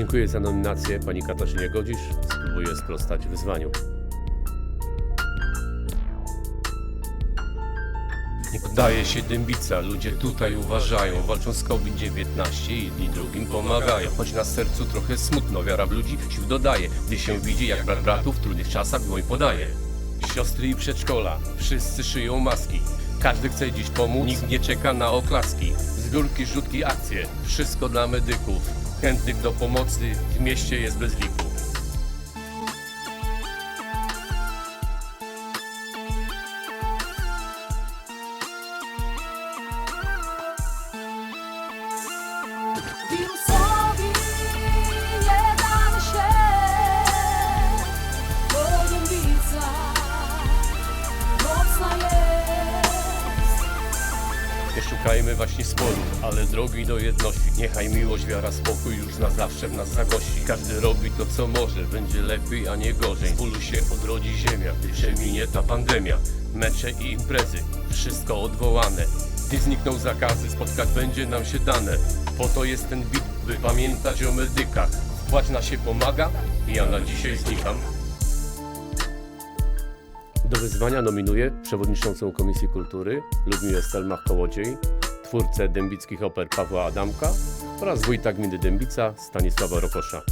Dziękuję za nominację pani Katarzynie Godzisz. Spróbuję sprostać wyzwaniu. Nie poddaje się dębica, ludzie tutaj uważają Walczą z COVID-19, jedni drugim pomagają. Choć na sercu trochę smutno, wiara w ludzi sił dodaje. Gdy się widzi jak brat bratu w trudnych czasach dłoń podaje. Siostry i przedszkola, wszyscy szyją maski. Każdy chce dziś pomóc, nikt nie czeka na oklaski. Z górki rzutki akcje, wszystko dla medyków Chętnych do pomocy w mieście jest bez liku szukajmy właśnie sporów, ale drogi do jedności. Niechaj miłość, wiara, spokój już na zawsze w nas zagości. Każdy robi to, co może, będzie lepiej, a nie gorzej. Z bólu się odrodzi ziemia, gdy przeminie ta pandemia. Mecze i imprezy, wszystko odwołane. Gdy znikną zakazy, spotkać będzie nam się dane. Po to jest ten bit, by pamiętać o medykach. Wpłać na się pomaga, ja na dzisiaj znikam. Wyzwania nominuję przewodniczącą Komisji Kultury Ludmiłę Stelmach-Kołodziej, twórcę dębickich oper Pawła Adamka oraz wójta gminy Dębica Stanisława Rokosza.